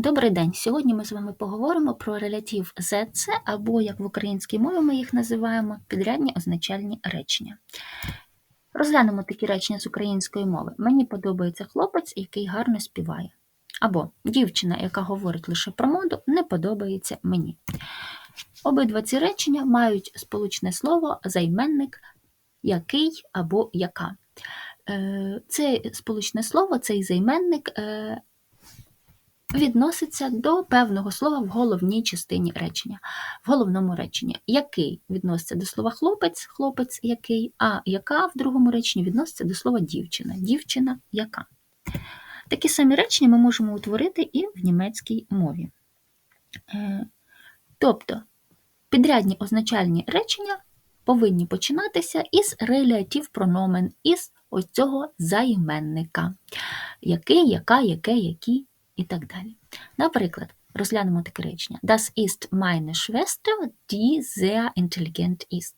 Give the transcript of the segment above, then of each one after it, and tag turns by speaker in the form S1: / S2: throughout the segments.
S1: Добрий день! Сьогодні ми з вами поговоримо про релятив «ЗЦ» або, як в українській мові ми їх називаємо, підрядні означальні речення. Розглянемо такі речення з української мови. Мені подобається хлопець, який гарно співає. Або дівчина, яка говорить лише про моду, не подобається мені. Обидва ці речення мають сполучне слово займенник який або яка. Е, Це сполучне слово, цей займенник е, відноситься до певного слова в головній частині речення, в головному реченні. Який відноситься до слова хлопець, хлопець який, а яка в другому реченні відноситься до слова дівчина, дівчина яка. Такі самі речення ми можемо утворити і в німецькій мові. Е, тобто підрядні означальні речення повинні починатися із релятив прономен, із ось цього займенника. Який, яка, яке, які і так далі. Наприклад, розглянемо таке речення. Das ist meine Schwester, die sehr intelligent ist.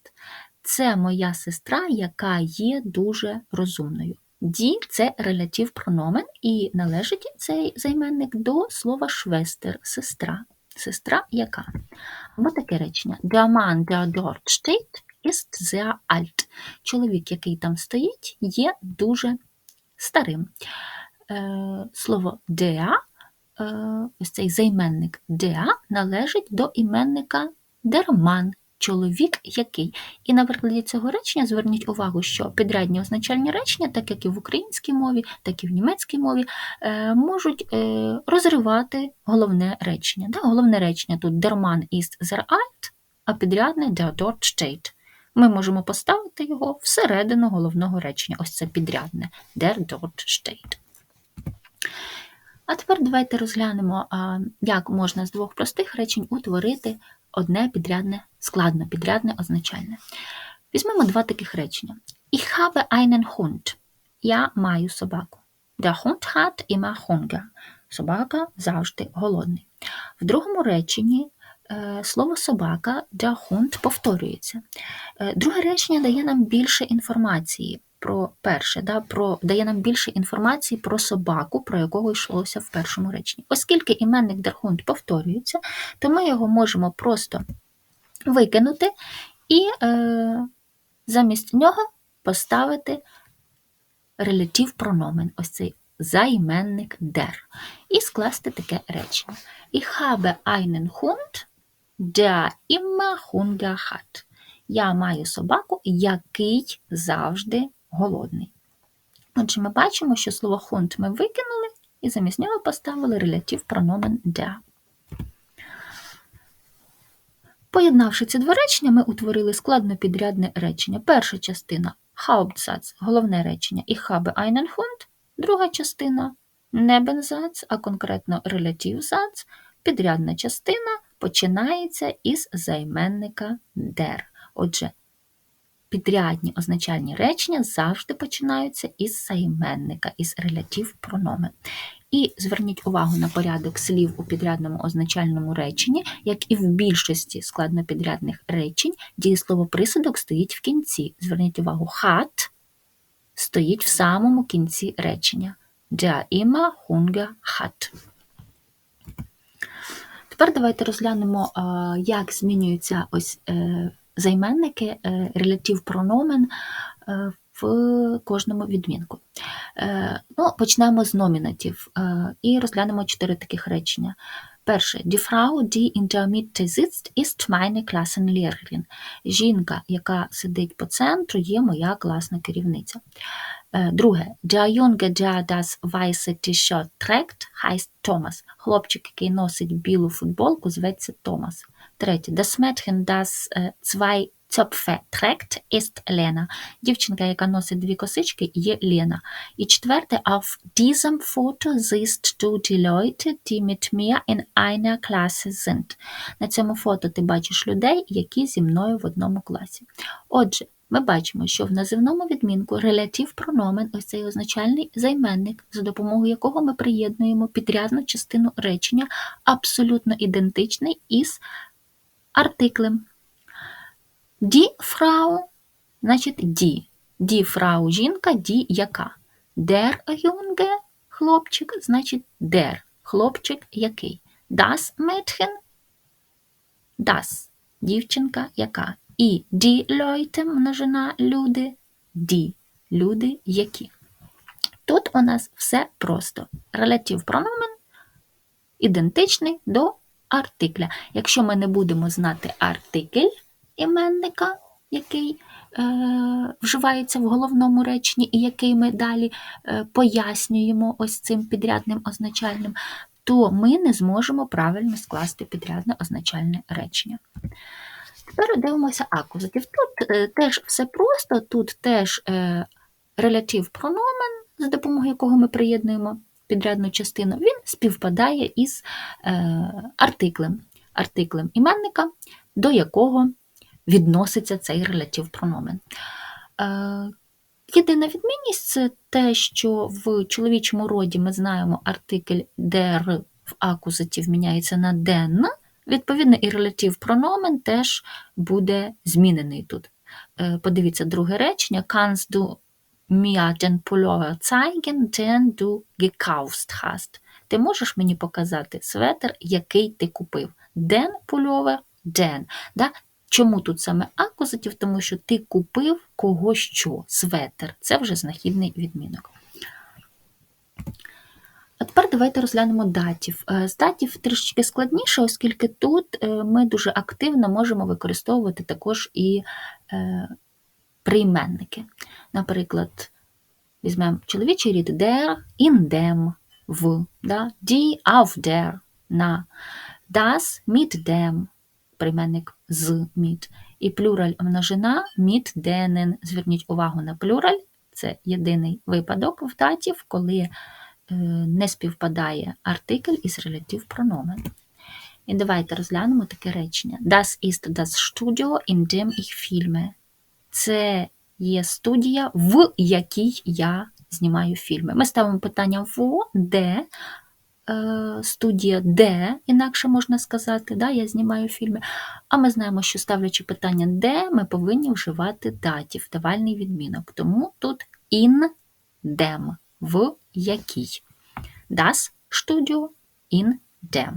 S1: Це моя сестра, яка є дуже розумною. Die – це релятив прономен, і належить цей займенник до слова швестер сестра. Сестра яка? Або таке речення. Der Mann, der dort steht, ist sehr alt. Чоловік, який там стоїть, є дуже старим. Е, слово der, ось цей займенник der належить до іменника der Mann, чоловік який. І на прикладі цього речення зверніть увагу, що підрядні означальні речення, так як і в українській мові, так і в німецькій мові, е, можуть розривати головне речення. Головне речення тут der Mann ist sehr alt, а підрядне der dort steht. Ми можемо поставити його всередину головного речення. Ось це підрядне der dort steht. А тепер давайте розглянемо, як можна з двох простих речень утворити одне підрядне, складно підрядне означальне. Візьмемо два таких речення. Ich habe einen Hund. Я маю собаку. Der Hund hat immer Hunger. Собака завжди голодний. В другому реченні е, слово собака der Hund повторюється. Е, друге речення дає нам більше інформації про перше, да, про, дає нам більше інформації про собаку, про якого йшлося в першому реченні. Оскільки іменник дерхунд повторюється, то ми його можемо просто викинути і е, замість нього поставити релятив прономен, ось цей займенник der, і скласти таке речення. Ich habe einen Hund, der immer Hunger hat. Я маю собаку, який завжди голодний. Отже, ми бачимо, що слово хунт ми викинули і замість нього поставили релятив прономен der. Поєднавши ці два речення, ми утворили складнопідрядне речення. Перша частина Hauptsatz – головне речення і habe einen Hund, друга частина Nebensatz, а конкретно Relativsatz, підрядна частина починається із займенника der. Отже, Підрядні означальні речення завжди починаються із займенника, із релятив прономен. І зверніть увагу на порядок слів у підрядному означальному реченні, як і в більшості складнопідрядних речень, дієслово присудок стоїть в кінці. Зверніть увагу, хат стоїть в самому кінці речення. Der immer Hunger hat. Тепер давайте розглянемо, як змінюються ось е, займенники, релятив прономен е, в кожному відмінку. Е, ну, Почнемо з номінатів е, і розглянемо чотири таких речення. Перше, die Frau, die in der Mitte sitzt, ist meine Klassenlehrerin. Жінка, яка сидить по центру, є моя класна керівниця. Друге, der Junge, der das weiße T-shirt trägt, heißt Thomas. Хлопчик, який носить білу футболку, зветься Томас. Третє. Das Mädchen, das zwei Zöpfe trägt, ist Lena. Дівчинка, яка носить дві косички, є Лена. І четверте, auf diesem Foto siehst du die Leute, die mit mir in einer Klasse sind. На цьому фото ти бачиш людей, які зі мною в одному класі. Отже, ми бачимо, що в називному відмінку релятив прономен, ось цей означальний займенник, за допомогою якого ми приєднуємо підрядну частину речення, абсолютно ідентичний із артиклем. Ді фрау, значить ді. Ді фрау жінка, ді яка. Дер юнге хлопчик, значить дер хлопчик який? Das Mädchen das дівчинка яка. І die Leute множина люди, die люди які. Тут у нас все просто. Релятив прономен ідентичний до артикля. Якщо ми не будемо знати артикль іменника, який е, вживається в головному реченні, і який ми далі е, пояснюємо ось цим підрядним означальним, то ми не зможемо правильно скласти підрядне означальне речення. Тепер дивимося акузатив. Тут е, теж все просто, тут теж е, релятив прономен, за допомогою якого ми приєднуємо підрядну частину, він співпадає із е, артиклем, артиклем іменника, до якого відноситься цей релятив прономен. Е, Єдина відмінність це те, що в чоловічому роді ми знаємо артикль der в акузатив міняється на den, відповідно, і релятив прономен теж буде змінений тут. Е, Подивіться друге речення: Kannst du mir den Pullover zeigen, den du gekauft hast? Ти можеш мені показати светр, який ти купив? Den Pullover, den. Да? Чому тут саме акузатив? Тому що ти купив кого що, светр. Це вже знахідний відмінок. А тепер давайте розглянемо датів. З датів трішечки складніше, оскільки тут ми дуже активно можемо використовувати також і прийменники. Наприклад, візьмемо чоловічий рід der, in dem, в, да? die, auf der, на, das, mit dem, прийменник з mit, і плюраль множина mit denen. Зверніть увагу на плюраль, це єдиний випадок в датів, коли е, не співпадає артикль із релятив прономен. І давайте розглянемо таке речення. Das ist das Studio, in dem ich filme. Це є студія, в якій я знімаю фільми. Ми ставимо питання во, де, студія де, інакше можна сказати, да, я знімаю фільми. А ми знаємо, що ставлячи питання де, ми повинні вживати датів, давальний відмінок. Тому тут in dem, в якій. Das Studio in dem.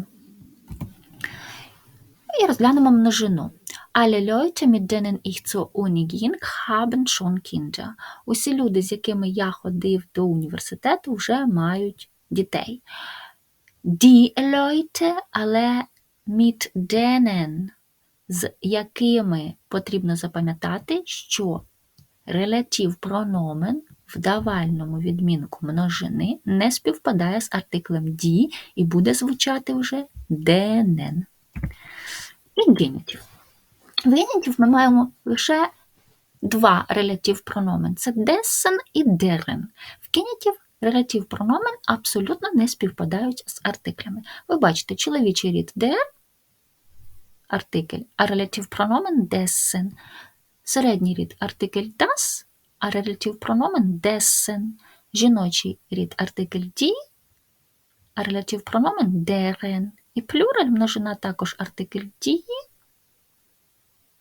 S1: І розглянемо множину. Alle Leute, mit denen ich zur Uni ging, haben schon Kinder. Усі люди, з якими я ходив до університету, вже мають дітей. Die Leute, але mit denen, з якими потрібно запам'ятати, що релятив прономен в давальному відмінку множини не співпадає з артиклем die і буде звучати вже denen. І генітів. В генітів ми маємо лише два релятив прономен це dessen і deren. В генітів релятив прономен абсолютно не співпадають з артиклями. Ви бачите, чоловічий рід der, артикль, а релятив прономен dessen. Середній рід артикль das, а релятив прономен dessen. Жіночий рід артикль die, а релятив прономен deren. І плюраль множина також артикль die,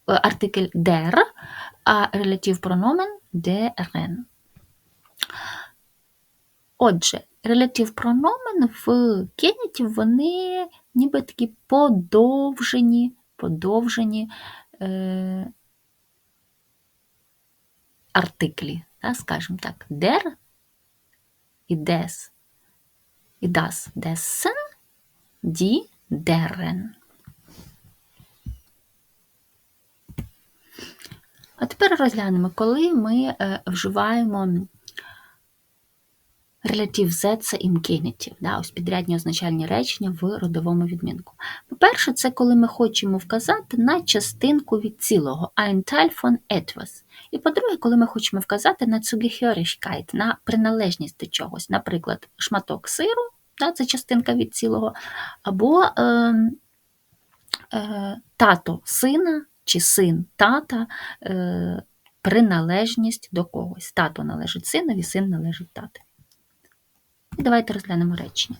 S1: артикль der, а релятив прономен deren. Отже, релятив прономен в кенітів вони ніби такі подовжені, подовжені е, артиклі, да, скажімо так, der і des, і das dessen, die deren. А тепер розглянемо, коли ми е, вживаємо релятив зеца і мкенітів, да, ось підрядні означальні речення в родовому відмінку. По-перше, це коли ми хочемо вказати на частинку від цілого, ein Teil von etwas. І по-друге, коли ми хочемо вказати на Zugehörigkeit, на приналежність до чогось, наприклад, шматок сиру, да, це частинка від цілого, або е, е, тато сина чи син тата, е, приналежність до когось. Тато належить синові, син належить татові. І давайте розглянемо речення.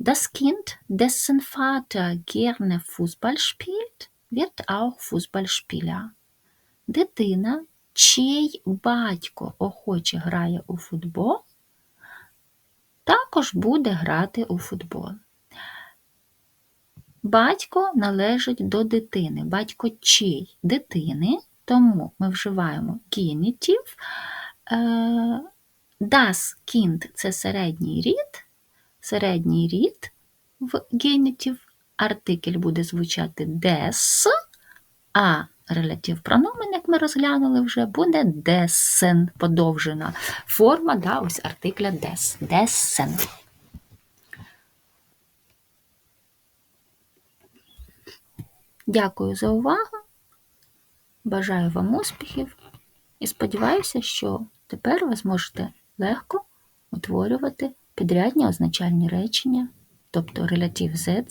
S1: Das Kind, dessen Vater gerne Fußball spielt, wird auch Fußballspieler. Дитина, чий батько охоче грає у футбол, також буде грати у футбол. Батько належить до дитини. Батько чий? Дитини. Тому ми вживаємо генітів. Е, Das Kind – це середній рід. Середній рід в генітів. Артикль буде звучати des, а релятив прономен, як ми розглянули вже, буде dessen, подовжена форма, да, ось артикля des. Dessen. Дякую за увагу. Бажаю вам успіхів і сподіваюся, що тепер ви зможете легко утворювати підрядні означальні речення, тобто релятив Z